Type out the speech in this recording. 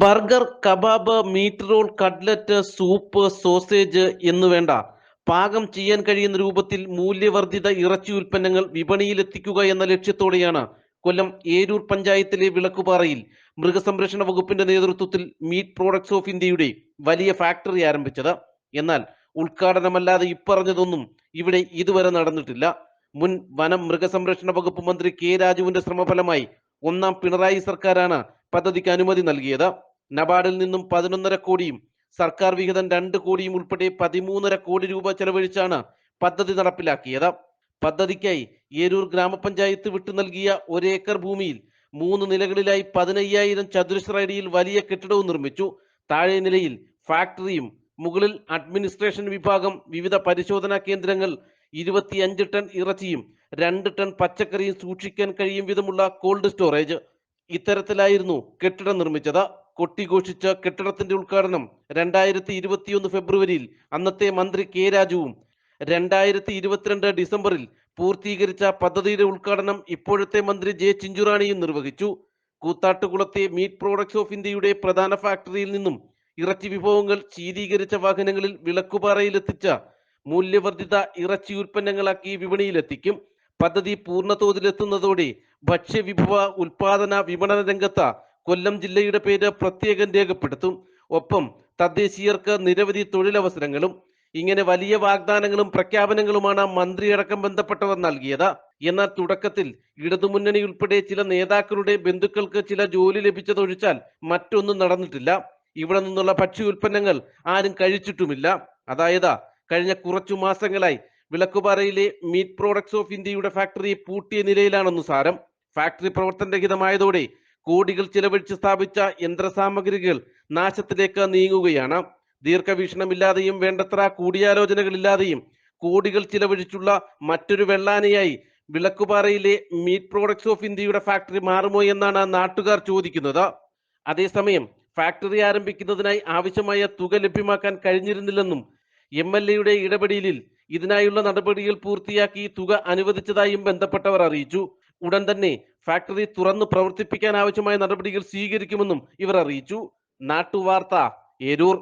Burger kebab meat roll cutlet soup sausage എന്നു വേണ്ട. പാകം ചെയ്യാൻ കഴിയുന്ന രൂപത്തിൽ മൂല്യവർദ്ധിത ഇറച്ചി ഉൽപ്പന്നങ്ങൾ വിപണിയിലെത്തിക്കുക എന്ന ലക്ഷ്യത്തോടെയാണ് കൊല്ലം ഏരൂർ പഞ്ചായത്തിലെ വിളക്കുപാറയിൽ മൃഗസംരക്ഷണ വകുപ്പിന്റെ നേതൃത്വത്തിൽ മീറ്റ് പ്രോഡക്ട്സ് ഓഫ് ഇന്ത്യയുടെ വലിയ ഫാക്ടറി ആരംഭിച്ചത്. എന്നാൽ ഉദ്ഘാടനമല്ലാതെ ഇപ്പറഞ്ഞതൊന്നും ഇവിടെ ഇതുവരെ നടന്നിട്ടില്ല. മുൻ വനം മൃഗസംരക്ഷണ വകുപ്പ് മന്ത്രി കെ രാജുവിന്റെ ശ്രമഫലമായി ഒന്നാം പിണറായി സർക്കാരാണ് പദ്ധതിക്ക് അനുമതി നൽകിയത്. നബാർഡിൽ നിന്നും പതിനൊന്നര കോടിയും സർക്കാർ വിഹിതം രണ്ട് കോടിയും ഉൾപ്പെടെ പതിമൂന്നര കോടി രൂപ ചെലവഴിച്ചാണ് പദ്ധതി നടപ്പിലാക്കിയത്. പദ്ധതിക്കായി ഏരൂർ ഗ്രാമപഞ്ചായത്ത് വിട്ടു നൽകിയ ഒരേക്കർ ഭൂമിയിൽ മൂന്ന് നിലകളിലായി പതിനയ്യായിരം ചതുരശ്ര അടിയിൽ വലിയ കെട്ടിടവും നിർമ്മിച്ചു. താഴെ നിലയിൽ ഫാക്ടറിയും മുകളിൽ അഡ്മിനിസ്ട്രേഷൻ വിഭാഗം വിവിധ പരിശോധനാ കേന്ദ്രങ്ങൾ ഇരുപത്തിയഞ്ച് ടൺ ഇറച്ചിയും രണ്ട് ടൺ പച്ചക്കറിയും സൂക്ഷിക്കാൻ കഴിയും വിധമുള്ള കോൾഡ് സ്റ്റോറേജ്. ഇത്തരത്തിലായിരുന്നു കെട്ടിടം നിർമ്മിച്ചത്. കൊട്ടിഘോഷിച്ച കെട്ടിടത്തിന്റെ ഉദ്ഘാടനം രണ്ടായിരത്തി ഇരുപത്തിയൊന്ന് ഫെബ്രുവരിയിൽ അന്നത്തെ മന്ത്രി കെ രാജുവും രണ്ടായിരത്തി ഇരുപത്തിരണ്ട് ഡിസംബറിൽ പൂർത്തീകരിച്ച പദ്ധതിയുടെ ഉദ്ഘാടനം ഇപ്പോഴത്തെ മന്ത്രി ജെ ചിഞ്ചുറാണിയും നിർവഹിച്ചു. കൂത്താട്ടുകുളത്തെ മീറ്റ് പ്രോഡക്ട്സ് ഓഫ് ഇന്ത്യയുടെ പ്രധാന ഫാക്ടറിയിൽ നിന്നും ഇറച്ചി വിഭവങ്ങൾ ശീതീകരിച്ച വാഹനങ്ങളിൽ വിളക്കുപാറയിലെത്തിച്ച മൂല്യവർദ്ധിത ഇറച്ചി ഉൽപ്പന്നങ്ങളാക്കി വിപണിയിലെത്തിക്കും. പദ്ധതി പൂർണതോതിലെത്തുന്നതോടെ ഭക്ഷ്യവിഭവ ഉൽപാദന വിപണന രംഗത്ത് കൊല്ലം ജില്ലയുടെ പേര് പ്രത്യേകം രേഖപ്പെടുത്തും. ഒപ്പം തദ്ദേശീയർക്ക് നിരവധി തൊഴിലവസരങ്ങളും ഇങ്ങനെ വലിയ വാഗ്ദാനങ്ങളും പ്രഖ്യാപനങ്ങളുമാണ് മന്ത്രിയടക്കം ബന്ധപ്പെട്ടവർ നൽകിയത്. എന്നാൽ തുടക്കത്തിൽ ഇടതുമുന്നണി ഉൾപ്പെടെ ചില നേതാക്കളുടെ ബന്ധുക്കൾക്ക് ചില ജോലി ലഭിച്ചതൊഴിച്ചാൽ മറ്റൊന്നും നടന്നിട്ടില്ല. ഇവിടെ നിന്നുള്ള ഭക്ഷ്യ ഉൽപ്പന്നങ്ങൾ ആരും കഴിച്ചിട്ടുമില്ല. അതായത് കഴിഞ്ഞ കുറച്ചു മാസങ്ങളായി വിളക്കുപാറയിലെ മീറ്റ് പ്രോഡക്ട്സ് ഓഫ് ഇന്ത്യയുടെ ഫാക്ടറി പൂട്ടിയ നിലയിലാണെന്നു സാരം. ഫാക്ടറി പ്രവർത്തനരഹിതമായതോടെ കോടികൾ ചിലവഴിച്ച് സ്ഥാപിച്ച യന്ത്രസാമഗ്രികൾ നാശത്തിലേക്ക് നീങ്ങുകയാണ്. ദീർഘവീക്ഷണമില്ലാതെയും വേണ്ടത്ര കൂടിയാലോചനകളില്ലാതെയും കോടികൾ ചിലവഴിച്ചുള്ള മറ്റൊരു വെള്ളാനയായി വിളക്കുപാറയിലെ മീറ്റ് പ്രോഡക്ട്സ് ഓഫ് ഇന്ത്യയുടെ ഫാക്ടറി മാറുമോ എന്നാണ് നാട്ടുകാർ ചോദിക്കുന്നത്. അതേസമയം ഫാക്ടറി ആരംഭിക്കുന്നതിനായി ആവശ്യമായ തുക ലഭ്യമാക്കാൻ കഴിഞ്ഞിരുന്നില്ലെന്നും എം എൽ എയുടെ ഇടപെടലിൽ ഇതിനായുള്ള നടപടികൾ പൂർത്തിയാക്കി തുക അനുവദിച്ചതായും ബന്ധപ്പെട്ടവർ അറിയിച്ചു. ഉടൻ തന്നെ ഫാക്ടറി തുറന്നു പ്രവർത്തിപ്പിക്കാൻ ആവശ്യമായ നടപടികൾ സ്വീകരിക്കുമെന്നും ഇവർ അറിയിച്ചു. നാട്ടുവാർത്ത ഏരൂർ.